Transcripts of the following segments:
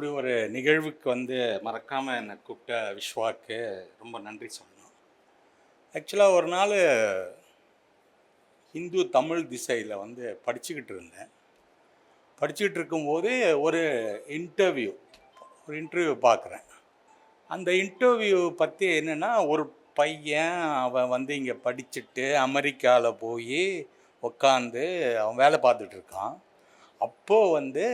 இப்படி ஒரு நிகழ்வுக்கு வந்து மறக்காமல் என்னை கூப்பிட்ட விஸ்வாக்கு ரொம்ப நன்றி சொல்லணும். ஆக்சுவலாக ஒரு நாள் இந்து தமிழ் திசையில் வந்து படிச்சுக்கிட்டு இருந்தேன். படிச்சுக்கிட்டு இருக்கும்போது ஒரு இன்டர்வியூ ஒரு இன்டர்வியூ பார்க்குறேன் அந்த இன்டர்வியூ பற்றி என்னென்னா ஒரு பையன் அவன் வந்து இங்கே படிச்சுட்டு அமெரிக்காவில் போய் உக்காந்து அவன் வேலை பார்த்துட்டு இருக்கான். அப்போது வந்து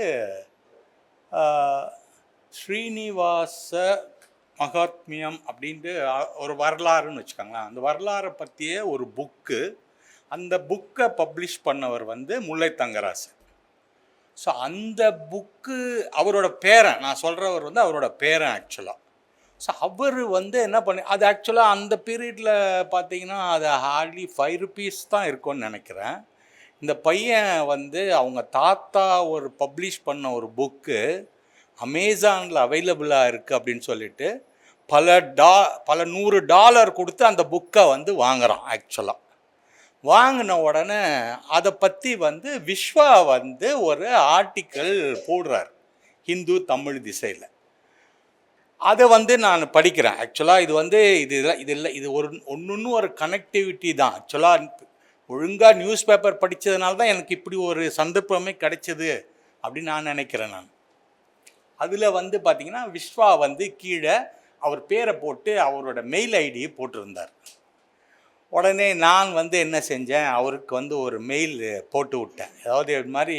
ஸ்ரீனிவாச மகாத்மியம் அப்படின்ட்டு ஒரு வரலாறுன்னு வச்சுக்கோங்களேன். அந்த வரலாறை பற்றிய ஒரு புக்கு அந்த புக்கை பப்ளிஷ் பண்ணவர் வந்து முல்லை தங்கராசன் ஸோ அந்த புக்கு அவரோட பேரன் நான் சொல்கிறவர் வந்து அவரோட பேரன் ஆக்சுவலாக ஸோ அவர் வந்து என்ன பண்ணி அது ஆக்சுவலாக அந்த பீரியடில் பார்த்தீங்கன்னா அது ஹார்ட்லி ஃபைவ் ருபீஸ் தான் இருக்கும்னு நினைக்கிறேன். இந்த பையன் வந்து அவங்க தாத்தா ஒரு பப்ளிஷ் பண்ண ஒரு புக்கு அமேசானில் அவைலபிளாக இருக்குது அப்படின்னு சொல்லிட்டு பல டா பல நூறு டாலர் கொடுத்து அந்த புக்கை வந்து வாங்குறான் ஆக்சுவலாக வாங்கின உடனே அதை பற்றி வந்து விஸ்வா வந்து ஒரு ஆர்டிக்கல் போடுறார் ஹிந்து தமிழ் திசையில். அதை வந்து நான் படிக்கிறேன் ஆக்சுவலாக இது வந்து இது இது இல்லை இது ஒரு ஒன்று ஒரு கனெக்டிவிட்டி தான் ஆக்சுவலாக ஒழுங்காக நியூஸ் பேப்பர் படித்ததுனால தான் எனக்கு இப்படி ஒரு சந்தர்ப்பமே கிடைச்சது அப்படின்னு நான் நினைக்கிறேன் நான். அதில் வந்து பார்த்திங்கன்னா விஸ்வா வந்து கீழே அவர் பேரை போட்டு அவரோட மெயில் ஐடியை போட்டிருந்தார். உடனே நான் வந்து என்ன செஞ்சேன் அவருக்கு வந்து ஒரு மெயில் போட்டு விட்டேன். அதாவது இது மாதிரி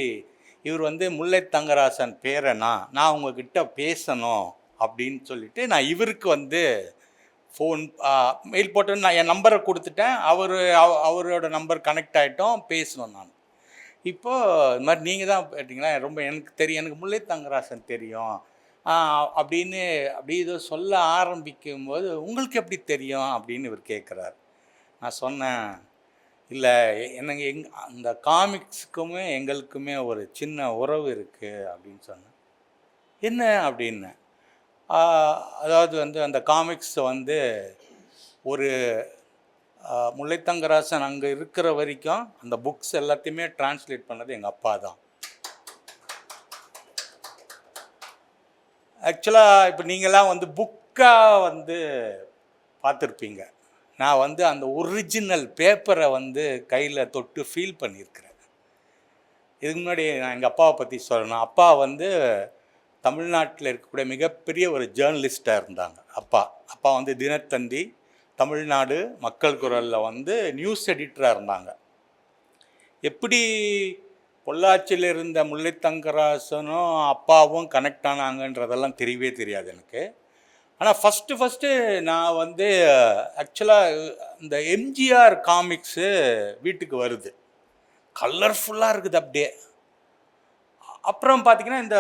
இவர் வந்து முல்லை தங்கராசன் பேரனா நான் உங்ககிட்ட பேசணும் அப்படின்னு சொல்லிட்டு நான் இவருக்கு வந்து ஃபோன் மெயில் போட்டு நான் என் நம்பரை கொடுத்துட்டேன். அவர் அவரோட நம்பர் கனெக்ட் ஆகிட்டோம் பேசணும் நான். இப்போது இது மாதிரி நீங்கள் தான் கேட்டிங்களா? ரொம்ப எனக்கு தெரியும். எனக்கு முல்லை தங்கராசன் தெரியும். அப்படின்னு அப்படி ஏதோ சொல்ல ஆரம்பிக்கும் போது உங்களுக்கு எப்படி தெரியும்? அப்படின்னு இவர் கேட்குறாரு நான் சொன்னேன் இல்லை எனக்கு எங் அந்த காமிக்ஸுக்குமே எங்களுக்குமே ஒரு சின்ன உறவு இருக்குது அப்படின்னு சொன்னேன். என்ன? அப்படின்னு. அதாவது வந்து அந்த காமிக்ஸ் வந்து ஒரு முல்லைத்தங்கராசன் அங்கே இருக்கிற வரைக்கும் அந்த புக்ஸ் எல்லாத்தையுமே டிரான்ஸ்லேட் பண்ணது எங்கள் அப்பா தான். ஆக்சுவலாக இப்போ நீங்களாம் வந்து புக்காக வந்து பார்த்துருப்பீங்க. நான் வந்து அந்த ஒரிஜினல் பேப்பரை வந்து கையில் தொட்டு ஃபீல் பண்ணியிருக்கிறேன். இதுக்கு முன்னாடி நான் எங்கள் அப்பாவை பற்றி சொல்லணும். அப்பா வந்து தமிழ்நாட்டில் இருக்கக்கூடிய மிகப்பெரிய ஒரு ஜேர்னலிஸ்டாக இருந்தாங்க. அப்பா. அப்பா வந்து தினத்தந்தி தமிழ்நாடு மக்கள் குரலில் வந்து நியூஸ் எடிட்டராக இருந்தாங்க. எப்படி பொள்ளாச்சியில் இருந்த முல்லைத்தங்கராசனும் அப்பாவும் கனெக்ட் ஆனாங்கன்றதெல்லாம் தெரியவே தெரியாது எனக்கு. ஆனால் ஃபஸ்ட்டு ஃபஸ்ட்டு நான் வந்து ஆக்சுவலாக இந்த எம்ஜிஆர் காமிக்ஸு வீட்டுக்கு வருது. கலர்ஃபுல்லாக இருக்குது அப்படியே. அப்புறம் பார்த்தீங்கன்னா இந்த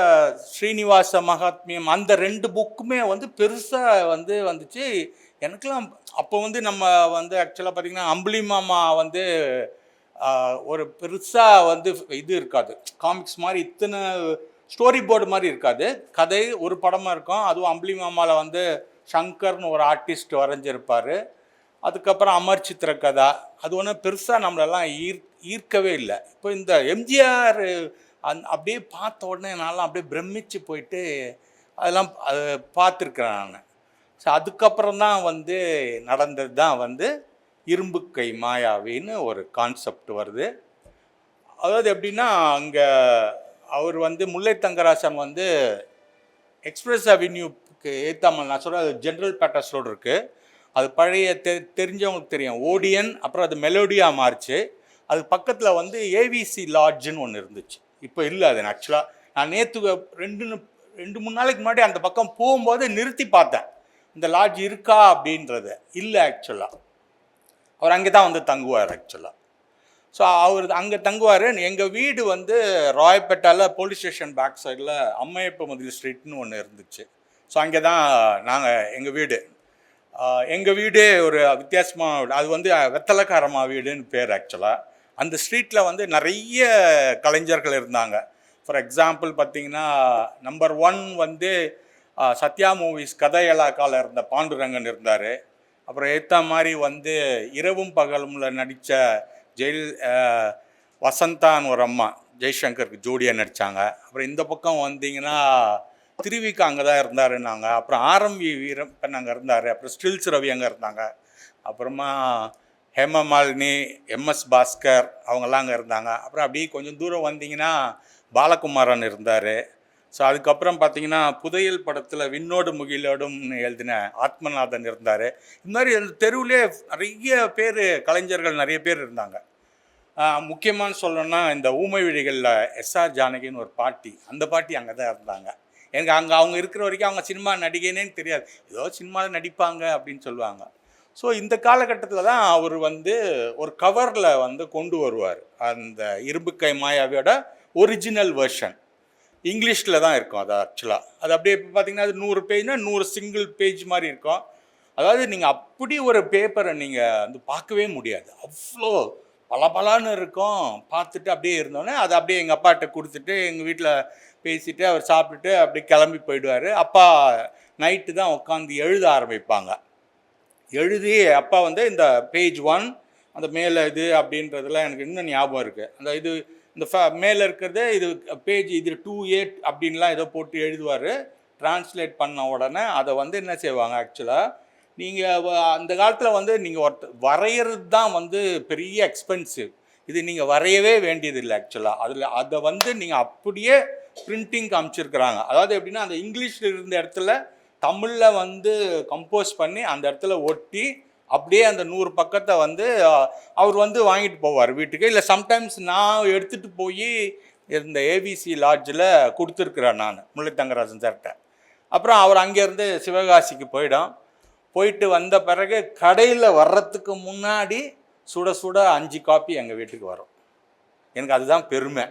ஸ்ரீனிவாச மகாத்மியம் அந்த ரெண்டு புக்குமே வந்து பெருசாக வந்து வந்துச்சு. எனக்கெல்லாம் அப்போ வந்து நம்ம வந்து ஆக்சுவலாக பார்த்திங்கன்னா அம்புலி மாமா வந்து ஒரு பெருசாக வந்து இது இருக்காது. காமிக்ஸ் மாதிரி இத்தனை ஸ்டோரி போர்டு மாதிரி இருக்காது. கதை ஒரு படமாக இருக்கும். அதுவும் அம்புலி மாமாவில் வந்து சங்கர்னு ஒரு ஆர்டிஸ்ட் வரைஞ்சிருப்பார். அதுக்கப்புறம் அமர் சித்திர கதா அது ஒன்றும் பெருசாக நம்மளெல்லாம் ஈர் ஈர்க்கவே இல்லை. இப்போ இந்த எம்ஜிஆர் அந் அப்படியே பார்த்த உடனே நான்லாம் அப்படியே பிரமிச்சு போயிட்டு அதெல்லாம் அது பார்த்துருக்குறேன் நான். ஸோ அதுக்கப்புறம் தான் வந்து நடந்தது தான் வந்து இரும்பு கை மாயாவின்னு ஒரு கான்செப்ட் வருது. அதாவது எப்படின்னா அங்கே அவர் வந்து முல்லை தங்கராசன் வந்து எக்ஸ்பிரஸ் அவென்யூக்கு ஏத்தாமல் நான் சொல்கிறேன் அது ஜென்ரல் பேட்டர்ஸ் ரோடு இருக்குது அது பழைய தெ தெரிஞ்சவங்களுக்கு தெரியும். ஓடியன் அப்புறம் அது மெலோடியாக மாறிச்சு. அது பக்கத்தில் வந்து ஏவிசி லாட்ஜுன்னு ஒன்று இருந்துச்சு. இப்போ இல்லை அது ஆக்சுவலாக நான் நேற்று ரெண்டு ரெண்டு மூணு நாளைக்கு முன்னாடி அந்த பக்கம் போகும்போது நிறுத்தி பார்த்தேன். இந்த லாட்ஜ் இருக்கா அப்படின்றத. இல்லை ஆக்சுவலாக அவர் அங்கே தான் வந்து தங்குவார் ஆக்சுவலாக ஸோ அவர் அங்கே தங்குவார். எங்கள் வீடு வந்து ராயப்பேட்டாவில் போலீஸ் ஸ்டேஷன் பேக் சைடில் அம்மையப்ப மதில் ஸ்ட்ரீட்னு ஒன்று இருந்துச்சு. ஸோ அங்கே தான் நாங்கள் எங்கள் வீடு எங்கள் வீடு ஒரு வித்தியாசமாக அது வந்து வெத்தலைக்காரம்மா வீடுன்னு பேர் ஆக்சுவலாக அந்த ஸ்ட்ரீட்டில் வந்து நிறைய கலைஞர்கள் இருந்தாங்க. ஃபார் எக்ஸாம்பிள் பார்த்தீங்கன்னா நம்பர் ஒன் வந்து சத்யா மூவிஸ் கதையலாக்கால இருந்த பாண்டுரங்கன் இருந்தார். அப்புறம் ஏற்ற மாதிரி வந்து இரவும் பகலும்ல நடித்த ஜெயில் வசந்தான் வசந்தான்னு ஒரு அம்மா ஜெய்சங்கருக்கு ஜோடியாக நடித்தாங்க அப்புறம் இந்த பக்கம் வந்தீங்கன்னா திருவிக்கு அங்கே தான் இருந்தாருன்னாங்க. அப்புறம் ஆர்எம்வி வீரப்பன் அங்கே இருந்தார். அப்புறம் ஸ்டில்ஸ் ரவி அங்கே இருந்தாங்க. அப்புறமா ஹேமமாலினி எம்எஸ் பாஸ்கர் அவங்கெல்லாம் அங்கே இருந்தாங்க. அப்புறம் அப்படியே கொஞ்சம் தூரம் வந்தீங்கன்னா பாலகுமாரன் இருந்தார். ஸோ அதுக்கப்புறம் பார்த்தீங்கன்னா புதையல் படத்தில் விண்ணோடு முகிலோடும் எழுதின ஆத்மநாதன் இருந்தார். இந்த மாதிரி அந்த தெருவிலே நிறைய பேர் கலைஞர்கள் நிறைய பேர் இருந்தாங்க. முக்கியமான சொல்லணும்னா இந்த ஊமை விழிகளில் எஸ்ஆர் ஜானகின்னு ஒரு பாட்டி அந்த பாட்டி அங்கே தான் இருந்தாங்க. எனக்கு அங்கே அவங்க இருக்கிற வரைக்கும் அவங்க சினிமா நடிகைனேன்னு தெரியாது. ஏதோ சினிமாவில் நடிப்பாங்க அப்படின்னு சொல்லுவாங்க. ஸோ இந்த காலகட்டத்தில் தான் அவர் வந்து ஒரு கவரில் வந்து கொண்டு வருவார். அந்த இரும்புக்கை மாயாவியோட ஒரிஜினல் வெர்ஷன் இங்கிலீஷில் தான் இருக்கும் அது ஆக்சுவலாக அது அப்படியே இப்போ பார்த்தீங்கன்னா அது நூறு பேஜ்னால் நூறு சிங்கிள் பேஜ் மாதிரி இருக்கும். அதாவது நீங்கள் அப்படி ஒரு பேப்பரை நீங்கள் வந்து பார்க்கவே முடியாது. அவ்வளோ பளபளன்னு இருக்கும். பார்த்துட்டு அப்படியே இருந்தோடனே அதை அப்படியே எங்கள் அப்பாட்ட கொடுத்துட்டு எங்கள் வீட்டில் பேசிட்டு அவர் சாப்பிட்டுட்டு அப்படியே கிளம்பி போயிடுவார். அப்பா நைட்டு தான் உட்காந்து எழுத ஆரம்பிப்பாங்க. எழுதி அப்பா வந்து இந்த பேஜ் ஒன் அந்த மேலே இது அப்படின்றதுலாம் எனக்கு இன்னும் ஞாபகம் இருக்குது அந்த இது இந்த ஃப மேலே இருக்கிறது இது பேஜ் இது டூ எயிட் அப்படின்லாம் ஏதோ போட்டு எழுதுவார். டிரான்ஸ்லேட் பண்ண உடனே அதை வந்து என்ன செய்வாங்க ஆக்சுவலாக நீங்கள் அந்த காலத்தில் வந்து நீங்கள் ஒருத்த வரைகிறது தான் வந்து பெரிய எக்ஸ்பென்சிவ் இது நீங்கள் வரையவே வேண்டியதில்லை ஆக்சுவலாக அதில் அதை வந்து நீங்கள் அப்படியே பிரிண்டிங் காமிச்சிருக்கிறாங்க. அதாவது எப்படின்னா அந்த இங்கிலீஷில் இருந்த இடத்துல தமிழில் வந்து கம்போஸ் பண்ணி அந்த இடத்துல ஒட்டி அப்படியே அந்த நூறு பக்கத்தை வந்து அவர் வந்து வாங்கிட்டு போவார் வீட்டுக்கு. இல்லை சம்டைம்ஸ் நான் எடுத்துகிட்டு போய் இந்த ஏவிசி லாட்ஜில் கொடுத்துருக்குறேன் நான் முல்லைத்தங்கராஜன் சார்கிட்ட அப்புறம் அவர் அங்கேருந்து சிவகாசிக்கு போயிடும். போயிட்டு வந்த பிறகு கடையில் வர்றதுக்கு முன்னாடி சுட சுட அஞ்சு காப்பி எங்கள் வீட்டுக்கு வரும். எனக்கு அதுதான் பெருமை.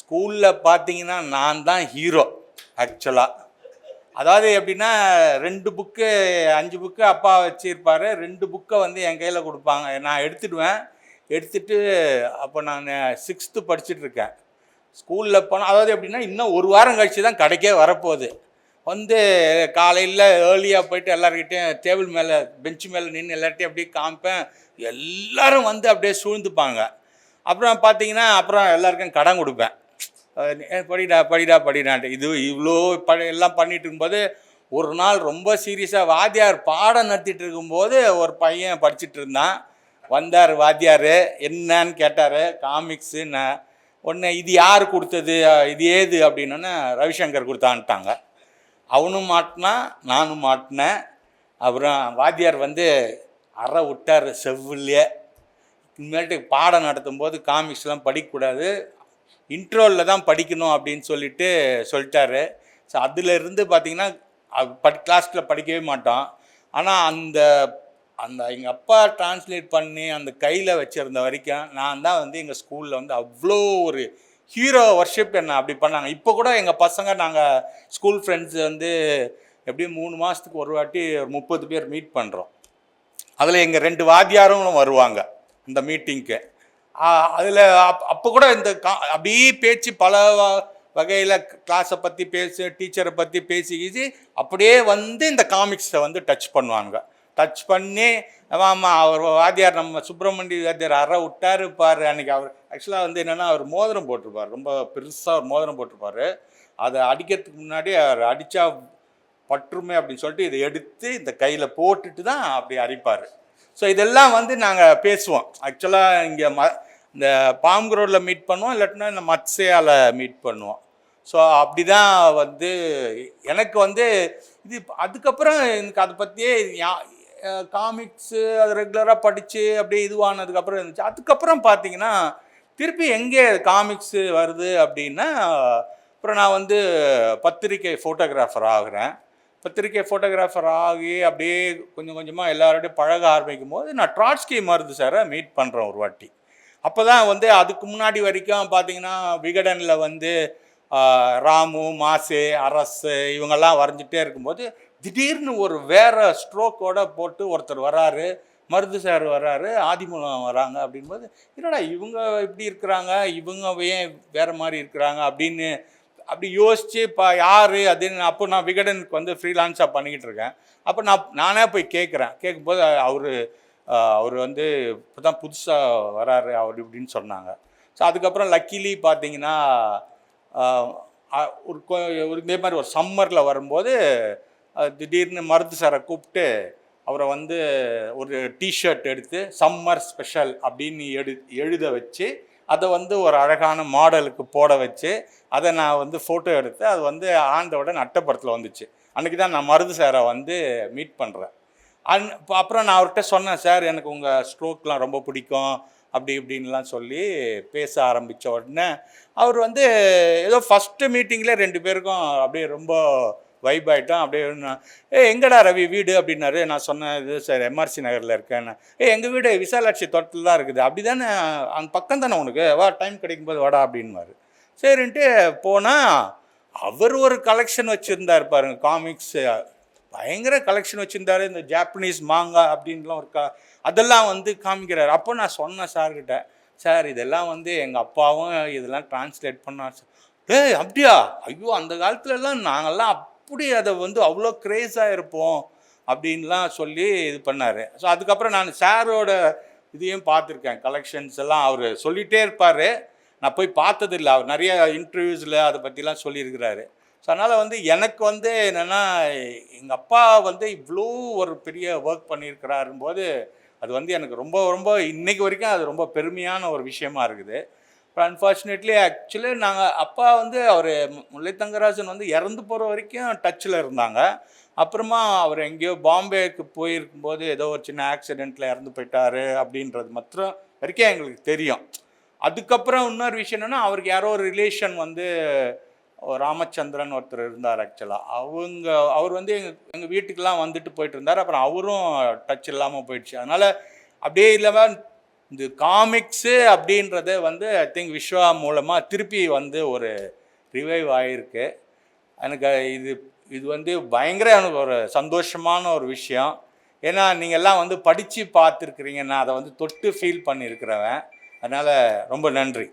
ஸ்கூலில் பார்த்தீங்கன்னா நான் தான் ஹீரோ ஆக்சுவலாக அதாவது எப்படின்னா ரெண்டு புக்கு அஞ்சு புக்கு அப்பா வச்சிருப்பாரு. ரெண்டு புக்கை வந்து என் கையில் கொடுப்பாங்க. நான் எடுத்துடுவேன். எடுத்துட்டு அப்போ நான் சிக்ஸ்த்து படிச்சுட்டு இருக்கேன். ஸ்கூலில் போனால் அதாவது எப்படின்னா இன்னும் ஒரு வாரம் கழிச்சு தான் கடைக்கே வரப்போகுது. வந்து காலையில் ஏர்லியாக போயிட்டு எல்லாருக்கிட்டையும் டேபிள் மேலே பெஞ்சு மேலே நின்று எல்லார்ட்டையும் அப்படியே காமிப்பேன். எல்லாரும் வந்து அப்படியே சூழ்ந்துப்பாங்க. அப்புறம் பார்த்தீங்கன்னா அப்புறம் எல்லாருக்கும் கடன் கொடுப்பேன். படிடா படிடா படிடான்ட்டு. இது இவ்வளோ ப எல்லாம் பண்ணிட்டு இருக்கும்போது ஒரு நாள் ரொம்ப சீரியஸாக வாத்தியார் பாடம் நடத்திட்டு இருக்கும்போது ஒரு பையன் படிச்சுட்டு இருந்தான் வந்தார் வாத்தியார் என்னன்னு கேட்டார் காமிக்ஸு ஒன்று இது யார் கொடுத்தது? இது ஏது? அப்படின்னா ரவிசங்கர் கொடுத்தான்ட்டாங்க. அவனும் மாட்டினான் நானும் மாட்டினேன். அப்புறம் வாத்தியார் வந்து அற விட்டார் செவ்வில்லையே இனிமேட்டு பாடம் நடத்தும் போது காமிக்ஸ்லாம் படிக்கக்கூடாது. இன்ட்ரோவில் தான் படிக்கணும் அப்படின்னு சொல்லிட்டு சொல்லிட்டாரு. ஸோ அதிலிருந்து பார்த்தீங்கன்னா படி கிளாஸில் படிக்கவே மாட்டோம் ஆனால் அந்த அந்த எங்கள் அப்பா டிரான்ஸ்லேட் பண்ணி அந்த கையில் வச்சுருந்த வரைக்கும் நான் தான் வந்து எங்கள் ஸ்கூலில் வந்து அவ்வளோ ஒரு ஹீரோ ஒர்ஷிப் என்ன அப்படி பண்ணாங்க. இப்போ கூட எங்கள் பசங்க நாங்கள் ஸ்கூல் ஃப்ரெண்ட்ஸ் வந்து எப்படியும் மூணு மாதத்துக்கு ஒரு வாட்டி ஒரு முப்பது பேர் மீட் பண்ணுறோம் அதில் எங்கள் ரெண்டு வாத்தியாரும் வருவாங்க இந்த மீட்டிங்க்கு அதில் அப் அப்போ கூட இந்த கா அப்படியே பேச்சு பல வகையில் கிளாஸை பற்றி பேசி டீச்சரை பற்றி பேசி கீசி அப்படியே வந்து இந்த காமிக்ஸை வந்து டச் பண்ணுவாங்க டச் பண்ணி ஆமாம் அவர் வாத்தியார் நம்ம சுப்பிரமணிய வாத்தியார் அற விட்டார் பார் அன்னைக்கு அவர் ஆக்சுவலாக வந்து என்னென்னா அவர் மோதிரம் போட்டிருப்பார். ரொம்ப பெருசாக ஒரு மோதிரம் போட்டிருப்பார். அதை அடிக்கிறதுக்கு முன்னாடி அவர் அடித்தா பற்றுமே அப்படின்னு சொல்லிட்டு இதை எடுத்து இந்த கையில் போட்டுட்டு தான் அப்படி அரிப்பார். ஸோ இதெல்லாம் வந்து நாங்கள் பேசுவோம். ஆக்சுவலாக இங்கே ம இந்த பாம்பு ரோடில் மீட் பண்ணுவோம் இல்லாட்டினா இந்த மத்சேயாவில் மீட் பண்ணுவோம். ஸோ அப்படி தான் வந்து எனக்கு வந்து இது அதுக்கப்புறம் எனக்கு அதை பற்றியே காமிக்ஸு அது ரெகுலராக படித்து அப்படியே இதுவானதுக்கப்புறம் இருந்துச்சு. அதுக்கப்புறம் பார்த்தீங்கன்னா திருப்பி எங்கே காமிக்ஸு வருது அப்படின்னா அப்புறம் நான் வந்து பத்திரிக்கை ஃபோட்டோகிராஃபர் ஆகுறேன். பத்திரிக்கை ஃபோட்டோகிராஃபர் ஆகி அப்படியே கொஞ்சம் கொஞ்சமாக எல்லாரோடையும் பழக ஆரம்பிக்கும் போது நான் ட்ராட்ஸ்கி மருந்து சாரை மீட் பண்ணுறேன் ஒரு வாட்டி. அப்போ தான் வந்து அதுக்கு முன்னாடி வரைக்கும் பார்த்தீங்கன்னா விகடனில் வந்து ராமு மாசு அரசு இவங்கெல்லாம் வரைஞ்சிட்டே இருக்கும்போது திடீர்னு ஒரு வேறு ஸ்ட்ரோக்கோட போட்டு ஒருத்தர் வராரு மருது சார் வராரு ஆதிமூலம் வராங்க அப்படின்போது என்னடா இவங்க இப்படி இருக்கிறாங்க? இவங்க ஏன் வேறு மாதிரி இருக்கிறாங்க? அப்படின்னு அப்படி யோசித்து இப்போ யார்? அப்படின்னு அப்போ நான் விகடனுக்கு வந்து ஃப்ரீலான்ஸாக பண்ணிக்கிட்டு இருக்கேன். அப்போ நான் நானே போய் கேட்குறேன். கேட்கும்போது அவர் அவர் வந்து இப்போ தான் புதுசாக வராரு அவர் இப்படின்னு சொன்னாங்க. ஸோ அதுக்கப்புறம் லக்கிலி பார்த்தீங்கன்னா ஒரு ஒரு இதே மாதிரி ஒரு சம்மரில் வரும்போது திடீர்னு மருது சாரை கூப்பிட்டு அவரை வந்து ஒரு டிஷர்ட் எடுத்து சம்மர் ஸ்பெஷல் அப்படின்னு எடு எழுத வச்சு அதை வந்து ஒரு அழகான மாடலுக்கு போட வச்சு அதை நான் வந்து ஃபோட்டோ எடுத்து அது வந்து ஆண்டவுடன் நட்டப்படத்தில் வந்துச்சு. அன்றைக்கி தான் நான் மருது சாரை வந்து மீட் பண்ணுறேன் அன் இப்போ அப்புறம் நான் அவர்கிட்ட சொன்னேன் சார் எனக்கு உங்கள் ஸ்ட்ரோக்லாம் ரொம்ப பிடிக்கும் அப்படி இப்படின்லாம் சொல்லி பேச ஆரம்பித்த உடனே அவர் வந்து ஏதோ ஃபஸ்ட்டு மீட்டிங்கில் ரெண்டு பேருக்கும் அப்படியே ரொம்ப வைப் ஆகிட்டோம் அப்படியே ஏ எங்கடா ரவி வீடு? அப்படின்னாரு. நான் சொன்னேன் இது சார் எம்ஆர்சி நகரில் இருக்கேன்னு ஏ எங்கள் வீடு? விசாலாட்சி தோட்டத்தில் தான் இருக்குது. அப்படி தானே அந்த பக்கம் தானே உனக்கு? வா டைம் கிடைக்கும்போது வாடா. அப்படின்வாரு சரின்ட்டு போனால் அவர் ஒரு கலெக்ஷன் வச்சுருந்தார் பாருங்க காமிக்ஸு பயங்கர கலெக்ஷன் வச்சுருந்தாரு. இந்த ஜாப்பனீஸ் மாங்கா அப்படின்லாம் ஒரு கா அதெல்லாம் வந்து காமிக்கிறார். அப்போ நான் சொன்னேன் சார்கிட்ட சார் இதெல்லாம் வந்து எங்கள் அப்பாவும் இதெல்லாம் டிரான்ஸ்லேட் பண்ணார். சார் ஏய் அப்படியா? ஐயோ அந்த காலத்துலலாம் நாங்கள்லாம் அப்படி அதை வந்து அவ்வளோ க்ரேஸாக இருப்போம் அப்படின்லாம் சொல்லி இது பண்ணார். ஸோ அதுக்கப்புறம் நான் சாரோட இதையும் பார்த்துருக்கேன். கலெக்ஷன்ஸ் எல்லாம் அவர் சொல்லிகிட்டே இருப்பார். நான் போய் பார்த்ததில்ல. அவர் நிறைய இன்டர்வியூஸில் அதை பற்றிலாம் சொல்லியிருக்கிறாரு. ஸோ அதனால் வந்து எனக்கு வந்து என்னென்னா எங்கள் அப்பா வந்து இவ்வளோ ஒரு பெரிய ஒர்க் பண்ணியிருக்கிறாரும்போது அது வந்து எனக்கு ரொம்ப ரொம்ப இன்றைக்கு வரைக்கும் அது ரொம்ப பெருமையான ஒரு விஷயமா இருக்குது. இப்போ அன்ஃபார்ச்சுனேட்லி ஆக்சுவலி நாங்கள் அப்பா வந்து அவர் முல்லை தங்கராஜன் வந்து இறந்து போகிற வரைக்கும் டச்சில் இருந்தாங்க. அப்புறமா அவர் எங்கேயோ பாம்பேக்கு போயிருக்கும்போது ஏதோ ஒரு சின்ன ஆக்சிடெண்ட்டில் இறந்து போயிட்டாரு அப்படின்றது மாத்திரம் வரைக்கும் எங்களுக்கு தெரியும். அதுக்கப்புறம் இன்னொரு விஷயம் என்னென்னா அவருக்கு யாரோ ஒரு ரிலேஷன் வந்து ராமச்சந்திரன் ஒருத்தர் இருந்தார் ஆக்சுவலாக அவங்க அவர் வந்து எங்கள் எங்கள் வீட்டுக்கெலாம் வந்துட்டு போயிட்டு இருந்தார். அப்புறம் அவரும் டச் இல்லாமல் போயிடுச்சு. அதனால் அப்படியே இல்லாமல் இந்த காமிக்ஸு அப்படின்றத வந்து ஐ திங்க் விஸ்வா மூலமாக திருப்பி வந்து ஒரு ரிவைவ் ஆகிருக்கு எனக்கு இது இது வந்து பயங்கர எனக்கு ஒரு சந்தோஷமான ஒரு விஷயம். ஏன்னா நீங்கள் எல்லாம் வந்து படித்து பார்த்துருக்குறீங்க. நான் அதை வந்து தொட்டு ஃபீல் பண்ணியிருக்கிறவன். அதனால் ரொம்ப நன்றி.